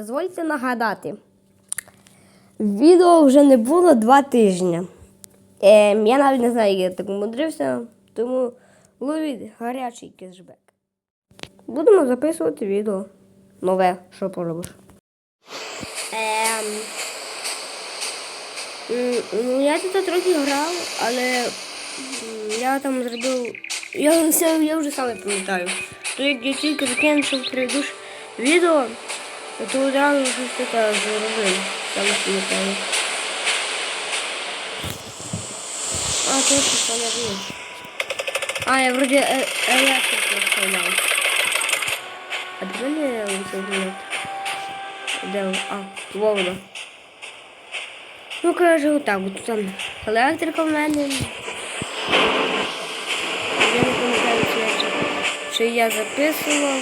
дозвольте нагадати. Відео вже не було два тижні. Ем, я навіть не знаю, як я так умудрився, тому ловіть гарячий кешбек. Будемо записувати відео. Нове, що поробиш. Ем, ну, я тут трохи грав, але я там зробив. Я, я вже сам не пам'ятаю. То як я тільки закінчив предыдущ відео, то одразу щось таке зробив. Сам не пам'ятаю. А, точно, що я був. А, я вроді електрику вставляв. А де мене гнет? Де? він? А, вовна. Ну, коротше, отак. От там електрика в мене. Я не пам'ятаю, чи я, я записував.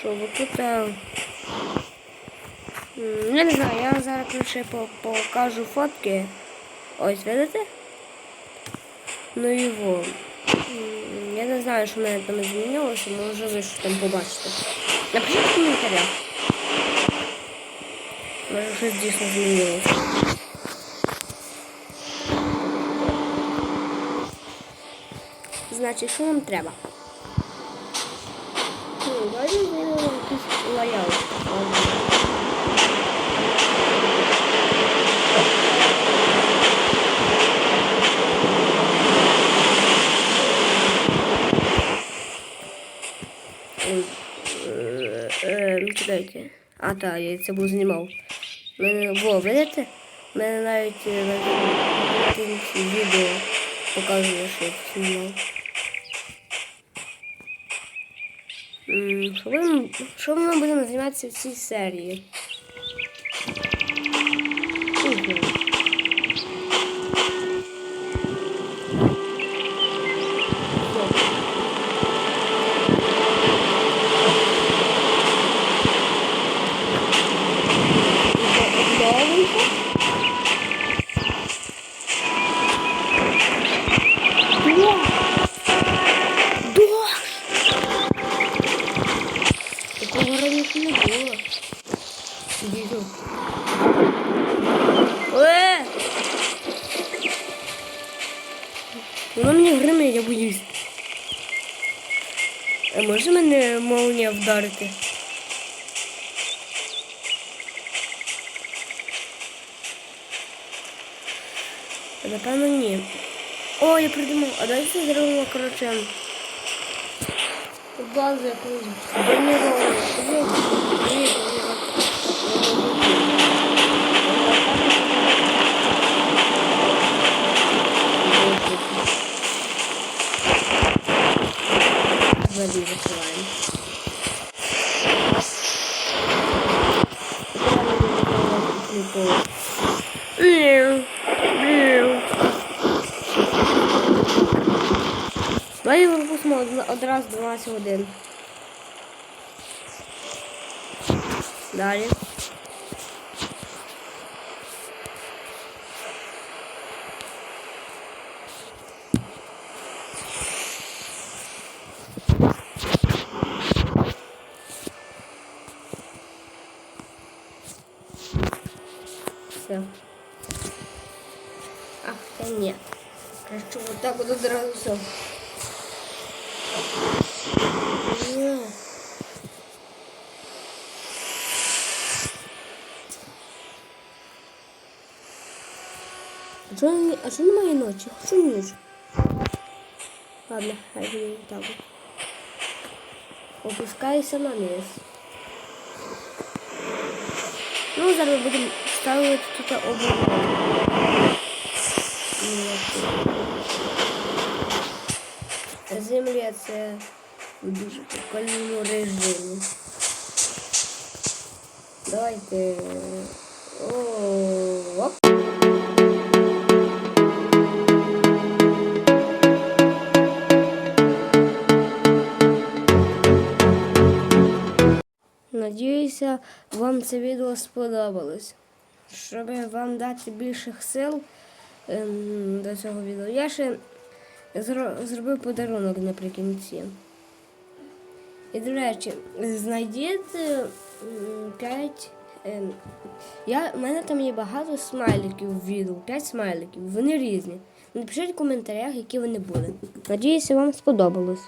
Що ви тут. Я не знаю, я зараз коротше, покажу фотки. Ось, видите? Ну і во. Я не знаю, що в мене там змінилося, може ви що там побачите. Напишіть в коментарях. Може щось дійсно змінилося. Значить, що нам треба? Ну, давайте змінимо якийсь е, е, ну, Чекайте. А, так, я це був знімав. Мене, во, видите? Мене навіть е, на відео показує, що я знімав. Що ми, будемо займатися в цій серії? Раніше не було. Дізу. Е! Воно мені гримить, я боюсь. А може мене молнія вдарити? Напевно, ні. О, я придумав. А дайте зробимо, коротше. Мяу. Давай його випустимо одразу 12 годин. Далі. Все. А, та ні. Краще вот так от одразу все. А не- а чого немає ночі? Чому ніч? Ладно, хай буде так. Опускайся на низ. Ну, зараз будемо ставити тут оборону. Земля це в дуже прикольному режимі. Давайте. О, оп. Надіюся, вам це відео сподобалось. Щоб вам дати більших сил ем, до цього відео, я ще зро- зробив подарунок наприкінці. І, до речі, знайдіть 5. Я, у мене там є багато смайликів в відео, 5 смайликів, вони різні. Напишіть в коментарях, які вони були. Надіюся, вам сподобалось.